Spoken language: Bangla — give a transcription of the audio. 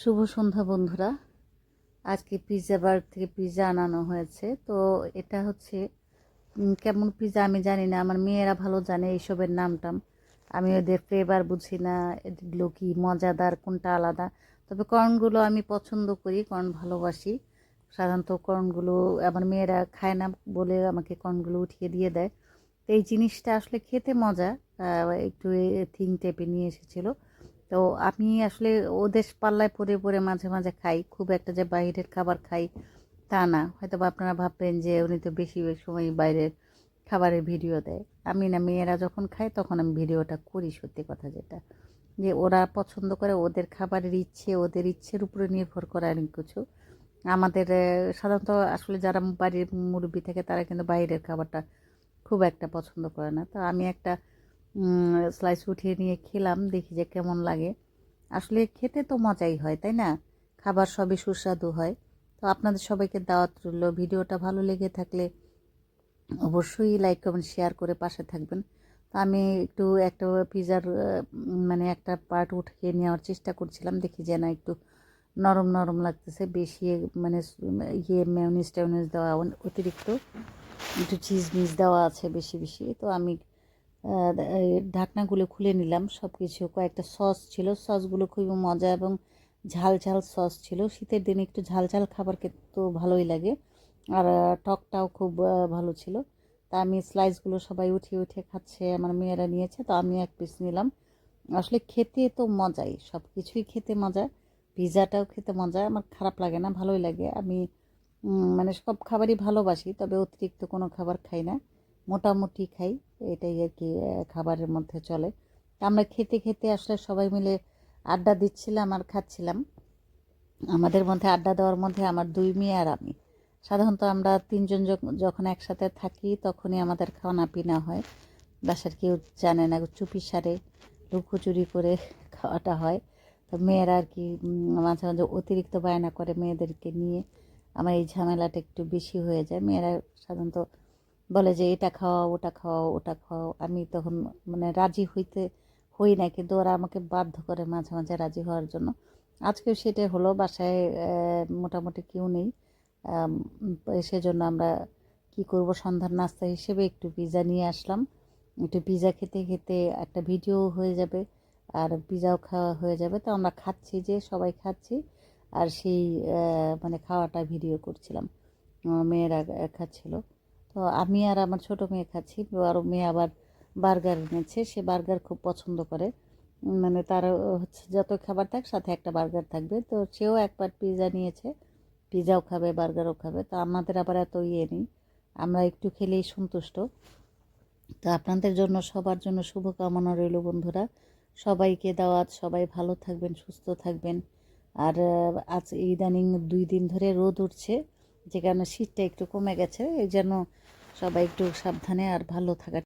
শুভ সন্ধ্যা বন্ধুরা। আজকে পিৎজা বার থেকে পিৎজা আনানো হয়েছে। তো এটা হচ্ছে কেমন পিৎজা আমি জানি না। আমার মেয়েরা ভালো জানে এইসবের নামটাম। আমি ওদের ফ্লেভার বুঝি না, এগুলো কি মজাদার, কোনটা আলাদা? তবে কর্নগুলো আমি পছন্দ করি কর্ন ভালোবাসি। সাধারণত কর্নগুলো আমার মেয়েরা খায় না বলে আমাকে কর্নগুলো উঠিয়ে দিয়ে দেয়। তো এই জিনিসটা আসলে খেতে মজা। একটু থিং টাইপে নিয়ে এসেছিল। তো আমি আসলে ওদের পাল্লায় পরে পরে মাঝে মাঝে খাই। খুব একটা যে বাইরের খাবার খাই তা না। হয়তো আপনারা ভাববেন যে উনি তো বেশি সময় বাইরের খাবারের ভিডিও দেয়। আমি না, মেয়েরা যখন খায় তখন আমি ভিডিওটা করি সত্যি কথা যেটা। যে ওরা পছন্দ করে ওদের খাবারের ইচ্ছে, ওদের ইচ্ছের উপরে নির্ভর করে অনেক কিছু। আমাদের সাধারণত আসলে যারা বাড়ির মুরব্বী থাকে তারা কিন্তু বাইরের খাবারটা খুব একটা পছন্দ করে না। তো আমি একটা স্লাইস উঠিয়ে নিয়ে খেলাম, দেখি যে কেমন লাগে। আসলে খেতে তো মজাই হয়, তাই না? খাবার সবই সুস্বাদু হয়। তো আপনাদের সবাইকে দাওয়াত রইল। ভিডিওটা ভালো লেগে থাকলে অবশ্যই লাইক কমেন্ট শেয়ার করে পাশে থাকবেন। তো আমি একটু একটা পিজার মানে একটা পার্ট উঠিয়ে নেওয়ার চেষ্টা করছিলাম। দেখি যে না একটু নরম নরম লাগতেছে। বেশি মানে ইয়ে মেয়নিজ টেউনিজ দেওয়া অতিরিক্ত একটু চিজ মিজ দেওয়া আছে বেশি বেশি। তো আমি ঢাকনাগুলো খুলে নিলাম সব কিছু কয়েকটা সস ছিল, সসগুলো খুবই মজা এবং ঝাল ঝাল সস ছিল। শীতের দিনে একটু ঝাল ঝাল খাবার খেতে তো ভালোই লাগে। আর টকটাও খুব ভালো ছিল। তা আমি স্লাইসগুলো সবাই উঠিয়ে উঠে খাচ্ছে, আমার মেয়েরা নিয়েছে, তো আমি এক পিস নিলাম। আসলে খেতে তো মজাই সব কিছুই খেতে মজা পিৎজাটাও খেতে মজা, আমার খারাপ লাগে না, ভালোই লাগে। আমি মানে সব খাবারই ভালোবাসি, তবে অতিরিক্ত কোনো খাবার খাই না। মোটামুটি খাই, এটাই আর কি খাবারের মধ্যে চলে। আমরা খেতে খেতে আসলে সবাই মিলে আড্ডা দিচ্ছিলাম আর খাচ্ছিলাম। আমাদের মধ্যে আড্ডা দেওয়ার মধ্যে আমার দুই মেয়ে আর আমি। সাধারণত আমরা তিনজন যখন একসাথে থাকি তখনই আমাদের খাওয়ানা পিনা হয়। বাসার কেউ জানে না, চুপি সারে লুকোচুরি করে খাওয়াটা হয়। তো মেয়েরা আর কি মাঝে মাঝে অতিরিক্ত বায়না করে মেয়েদেরকে নিয়ে। আমার এই ঝামেলাটা একটু বেশি হয়ে যায়। মেয়েরা সাধারণত বলে যে, এটা খাওয়াও ওটা খাওয়াও ওটা খাওয়াও আমি তখন মানে রাজি হইতে হই না কিন্তু ওরা আমাকে বাধ্য করে মাঝে মাঝে রাজি হওয়ার জন্য। আজকেও সেটা হলো, বাসায় মোটামুটি কেউ নেই। সেজন্য আমরা কি করব, সন্ধ্যার নাস্তা হিসেবে একটু পিজা নিয়ে আসলাম। একটু পিৎজা খেতে খেতে একটা ভিডিও হয়ে যাবে, আর পিজাও খাওয়া হয়ে যাবে। তো আমরা খাচ্ছি যে, সবাই খাচ্ছি, আর সেই মানে খাওয়াটা ভিডিও করছিলাম। মেয়েরা খাচ্ছিল তো আমি আর আমার ছোট মেয়ে খাচ্ছি আর মেয়ে আবার বার্গার এনেছে, সে বার্গার খুব পছন্দ করে। মানে তার হচ্ছে যত খাবার থাক সাথে একটা বার্গার থাকবে। তো সেও একবার পিৎজা নিয়েছে পিৎজাও খাবে, বার্গারও খাবে। তো আমাদের আবার এত ইয়ে নেই, আমরা একটু খেলেই সন্তুষ্ট। তো আপনাদের জন্য, সবার জন্য শুভকামনা রইল বন্ধুরা। সবাইকে দাওয়াত, সবাই ভালো থাকবেন, সুস্থ থাকবেন। আর আজ ইদানিং দুই দিন ধরে রোদ উঠছে। যে কারণে শীতটা একটু কমে গেছে এই জন্য সবাই একটু সাবধানে আর ভালো থাকার